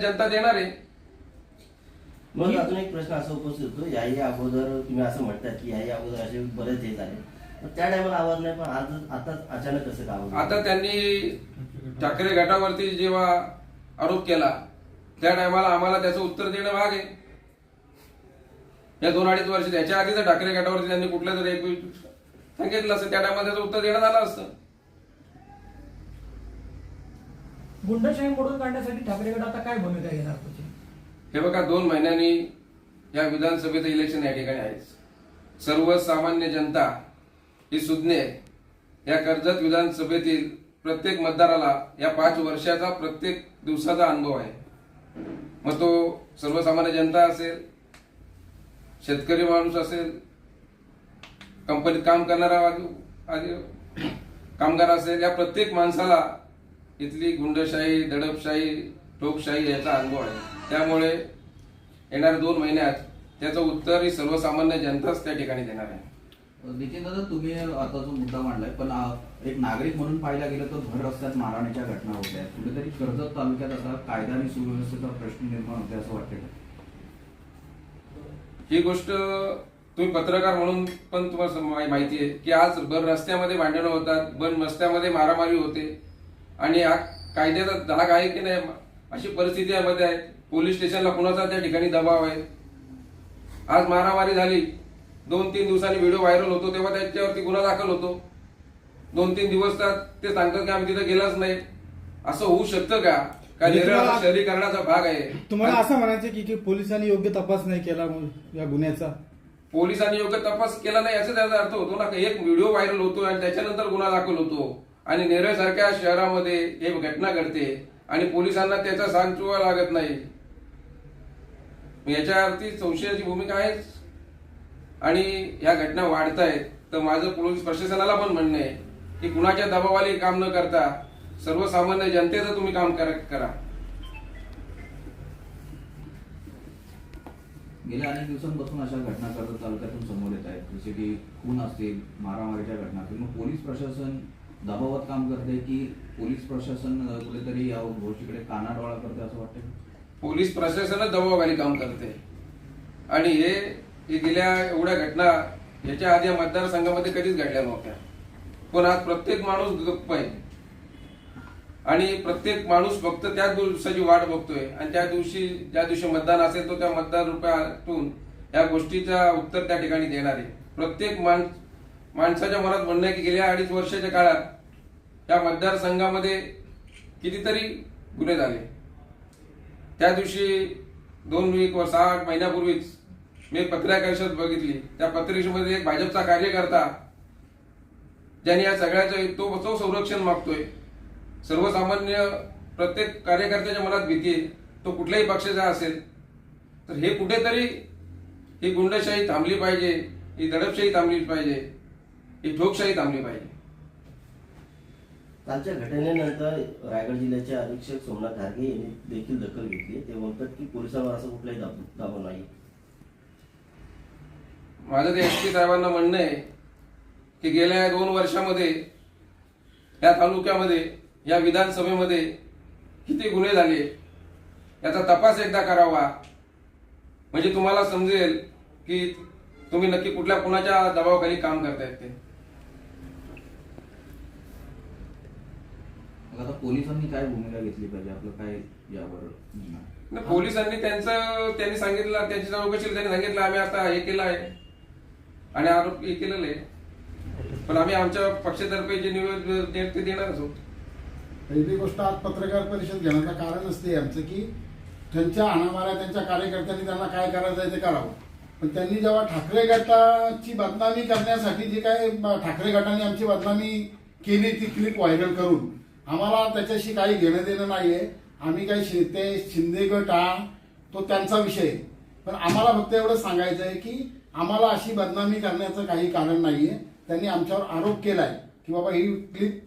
जनता देणार आहे. मग अजून एक प्रश्न असा उपस्थित होतो याही अगोदर तुम्ही असं म्हणतात की याही अगोदर असे बरेच हे झाले. पण त्या टायमाला आवाज नाही पण आज आता अचानक कसं का आता त्यांनी ठाकरे गटावरती जेव्हा आरोप केला त्या टायमाला आम्हाला त्याचं उत्तर देणं भाग आहे. या दोन अडीच वर्ष त्याच्या आधी जर ठाकरे गटावरती त्यांनी कुठल्या तरी एक सांगितलं असतं त्या टायमाला त्याचं उत्तर देण्यात आलं असतं. गुंडशाही मोडून काढण्यासाठी ठाकरे गट आता काय भूमिका घेणार तुझी हे बघा दोन महिन्यांनी या विधानसभेचं इलेक्शन या ठिकाणी आहेच. सर्वसामान्य जनता ही सुज्ञ या कर्जत विधानसभेतील प्रत्येक मतदाराला या पाच वर्षाचा प्रत्येक दिवसाचा अनुभव आहे. मग तो सर्वसामान्य जनता असेल शेतकरी माणूस असेल कंपनीत काम करणारा कामगार असेल या प्रत्येक माणसाला इथली गुंडशाही दडपशाही ठोकशाही याचा अनुभव आहे. त्यामुळे येणाऱ्या दोन महिन्यात त्याचं उत्तर ही सर्वसामान्य जनताच त्या ठिकाणी देणार आहे. नितीन दादा तुम्ही आता जो मुद्दा मांडलाय पण एक नागरिक म्हणून पाहायला गेलं तर भर रस्त्यात मारहाणीच्या घटना होत्या कुठेतरी कर्जत तालुक्यात आता कायदा आणि सुव्यवस्थेचा प्रश्न निर्माण होते असं वाटतं ही गोष्ट तुम्ही पत्रकार म्हणून पण तुम्हाला माहिती आहे की आज भर रस्त्यामध्ये भांडणं होतात बन रस्त्यामध्ये मारामारी होते. आणि हा कायद्याचा धाक आहे की नाही? अशी परिस्थिती यामध्ये आहे. पोलीस स्टेशनला कुणाचा त्या ठिकाणी दबाव आहे? आज मारामारी झाली. दोन तीन दिवसांनी व्हिडिओ व्हायरल होतो तेव्हा त्याच्यावरती गुन्हा दाखल होतो. दोन तीन दिवस तर ते सांगतात की आम्ही तिथे गेलाच नाही. असं होऊ शकतं का? शहरीकरणाचा भाग आहे. तुम्हाला असं म्हणायचं की की पोलिसांनी योग्य तपास नाही केला म्हणून या गुन्ह्याचा? पोलिसांनी योग्य तपास केला नाही याचा त्याचा अर्थ होतो ना एक व्हिडिओ व्हायरल होतो आणि त्याच्यानंतर गुन्हा दाखल होतो. आणि नेरळ सारख्या शहरामध्ये हे घटना घडते आणि पोलिसांना त्याचा सांगचुवा लागत नाही. याच्या याच्यावरती संशयाची भूमिका आहेच. आणि या घटना वाढत आहेत तर माझं पोलीस प्रशासनाला पण म्हणणं आहे की कुणाच्या दबावाली काम न करता सर्वसामान्य जनतेचं तुम्ही काम करा गेल्या अनेक दिवसांपासून अशा घटना कर्जत तालुक्यातून समोर येत आहेत. जसे की खून असतील मारामारीच्या घटना असतील. मग पोलीस प्रशासन दबावात काम करते की पोलीस प्रशासन कुठेतरी या गोष्टीकडे कानाडोळा करते असं वाटतं पोलीस प्रशासनच दबावाखाली काम करते. आणि हे दिल्या गेल्या एवढ्या घटना याच्या आधी मतदारसंघामध्ये कधीच घडल्या नव्हत्या. पण आज प्रत्येक माणूस गप्प आहे आणि प्रत्येक माणूस फक्त त्या दिवसाची वाट बघतोय. आणि त्या दिवशी ज्या दिवशी मतदान असेल तो त्या मतदान रुपयातून या गोष्टीचा उत्तर त्या ठिकाणी देणार आहे. प्रत्येक माणूस माणसाच्या मनात म्हणणं आहे की गेल्या अडीच वर्षाच्या काळात या मतदारसंघामध्ये कितीतरी गुन्हे झाले. त्या दिवशी दोन वीक व सहा आठ महिन्यापूर्वीच मी एक पत्रकार परिषद बघितली. त्या पत्रिकेमध्ये एक भाजपचा कार्यकर्ता ज्यांनी या सगळ्याचं तो तो संरक्षण मागतोय. सर्वसामान्य प्रत्येक कार्यकर्त्याच्या मनात भीती आहे. तो कुठल्याही पक्षाचा असेल तर हे कुठेतरी ही गुंडशाही थांबली पाहिजे ही दडपशाही थांबली पाहिजे. ही ठोकशाही थांबली पाहिजे. कालच्या घटनेनंतर रायगड जिल्ह्याचे अधीक्षक सोमनाथ घारगे यांनी देखील दखल घेतली ते म्हणतात की पोलिसांवर असं कुठलाही दाब दाबा नाही. माझं ते एस पी साहेबांना म्हणणं आहे की गेल्या दोन वर्षामध्ये या तालुक्यामध्ये या विधानसभेमध्ये किती गुन्हे झाले याचा तपास एकदा करावा. म्हणजे तुम्हाला समजेल की तुम्ही नक्की कुठल्या कुणाच्या दबावाखाली काम करतायत ते मग आता पोलिसांनी काय भूमिका घेतली पाहिजे? आपलं काय यावर पोलिसांनी त्यांचं त्यांनी सांगितलं त्यांची चौकशी त्यांनी सांगितलं आम्ही आता हे केलं आहे. आणि आरोप हे केलेलं आहे. पण आम्ही आमच्या पक्षातर्फे जे निवेदन देणार ते देणारच आहोत. पहिली गोष्ट आज पत्रकार परिषद घेण्याचं कारण असते आमचं की त्यांच्या अनामाऱ्या त्यांच्या कार्यकर्त्यांनी त्यांना काय करायचं आहे ते करावं पण त्यांनी जेव्हा ठाकरे गटाची बदनामी करण्यासाठी जे काय ठाकरे गटाने आमची बदनामी केली ती क्लिप व्हायरल करून आम्हाला त्याच्याशी काही घेणं देणं नाहीये. आम्ही काही शि- ते शिंदे गट हा तो त्यांचा विषय. पण आम्हाला फक्त एवढं सांगायचं आहे की आम्हाला अशी बदनामी करण्याचं काही कारण नाहीये. त्यांनी आमच्यावर आरोप केलाय की बाबा ही क्लिप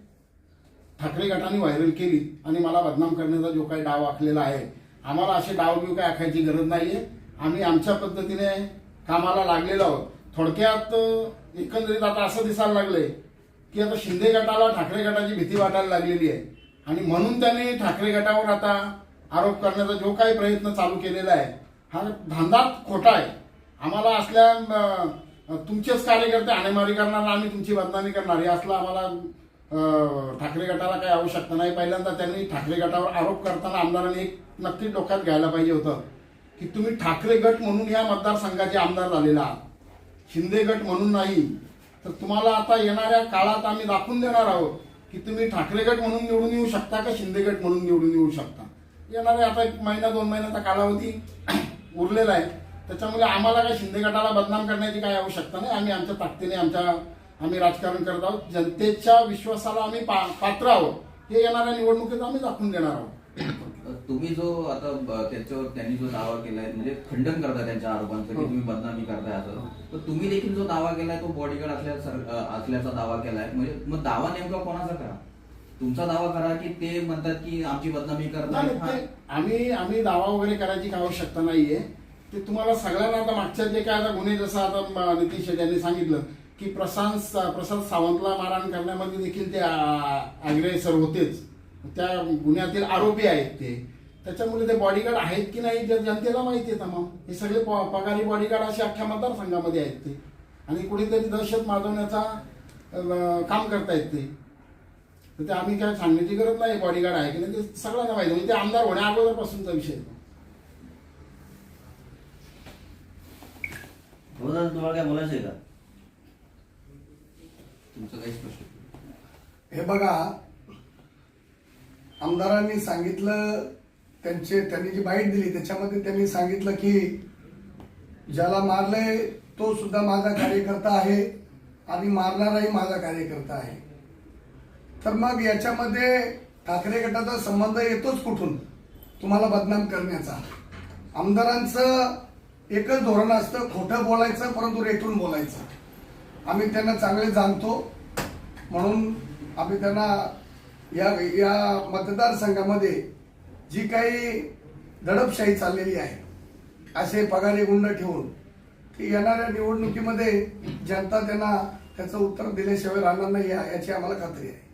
ठाकरे गटाने व्हायरल केली आणि मला बदनाम करण्याचा जो काही डाव आखलेला आहे आम्हाला असे डाव बिव काय आखायची गरज नाहीये. आम्ही आमच्या पद्धतीने कामाला लागलेलो आहोत. थोडक्यात एकंदरीत आता असं दिसायला लागलंय की आता शिंदे गटाला ठाकरे गटाची भीती वाटायला लागलेली आहे. आणि म्हणून त्यांनी ठाकरे गटावर आता आरोप करण्याचा जो काही प्रयत्न चालू केलेला आहे हा धांदाच खोटा आहे. आम्हाला असल्या तुमचेच कार्यकर्ते हाणेमारी करणार आम्ही तुमची बदनामी करणार हे असलं आम्हाला ठाकरे गटाला काही आवश्यकता नाही. पहिल्यांदा त्यांनी ठाकरे गटावर आरोप करताना आमदारांनी एक नक्की डोक्यात घ्यायला पाहिजे होतं की तुम्ही ठाकरे गट म्हणून या मतदारसंघाचे आमदार झालेला आहात. शिंदे गट म्हणून नाही तर तुम्हाला आता येणाऱ्या काळात आम्ही दाखवून देणार आहोत की तुम्ही ठाकरे गट म्हणून निवडून येऊ शकता का शिंदे गट म्हणून निवडून येऊ शकता? येणारे आता एक महिना दोन महिन्याचा कालावधी उरलेला आहे. त्याच्यामुळे आम्हाला काय शिंदे गटाला बदनाम करण्याची काही आवश्यकता नाही. आम्ही आमच्या ताकदीने आमच्या आम्ही राजकारण करत आहोत. जनतेच्या विश्वासाला आम्ही पा- पात्र आहोत. हे येणाऱ्या निवडणुकीत आम्ही दाखवून देणार आहोत. तुम्ही जो आता त्याच्यावर त्यांनी जो दावा केलाय म्हणजे खंडन करताय त्यांच्या आरोपांचं की हो. तुम्ही बदनामी करताय असं. तर तुम्ही देखील जो दावा केलाय तो बॉडीगार्ड असल्या असल्याचा दावा केलाय. म्हणजे मग दावा नेमका कोणाचा करा? तुमचा दावा करा की ते म्हणतात की आमची बदनामी नाही, करताय ते आम्ही आम्ही दावा वगैरे करायची आवश्यकता नाहीये. ते तुम्हाला सगळ्यांना आता मागच्या जे काय आता गुन्हे जसं आता नितीश यांनी सांगितलं की प्रशांत प्रसाद सावंतला मारहाण करण्यामध्ये देखील ते अग्रेसर होतेच. त्या गुन्ह्यातील आरोपी आहेत ते. त्याच्यामुळे ते बॉडीगार्ड आहेत की नाही जन- जनतेला माहिती आहे तमाम. हे सगळे प- पगारी बॉडीगार्ड असे अख्ख्या मतदारसंघामध्ये आहेत ते. आणि कुठेतरी दहशत माजवण्याचा काम करतायत ते. तर ते आम्ही काय सांगण्याची गरज नाही बॉडीगार्ड आहे की नाही ते सगळ्यांना माहिती म्हणजे ते आमदार होण्या अगोदरपासूनचा विषय तुम्हाला काय बोलायचं आहे का? तुमचं काही स्पष्ट हे बघा आमदारांनी सांगितलं त्यांचे त्यांनी जी बाईट दिली त्याच्यामध्ये त्यांनी सांगितलं की ज्याला मारलंय तो सुद्धा माझा कार्यकर्ता आहे आणि मारणाराही माझा कार्यकर्ता आहे. तर मग याच्यामध्ये ठाकरे गटाचा संबंध येतोच कुठून? तुम्हाला बदनाम करण्याचा. आमदारांचं एकच धोरण असतं खोटं बोलायचं परंतु रेटून बोलायचं. आम्ही त्यांना चांगले जाणतो म्हणून आम्ही त्यांना या या मतदारसंघामध्ये जी काही दडपशाही चाललेली आहे असे पगारे गुंड ठेवून की येणाऱ्या निवडणुकीमध्ये जनता त्यांना त्याचं उत्तर दिल्याशिवाय राहणार नाही या- याची आम्हाला खात्री आहे.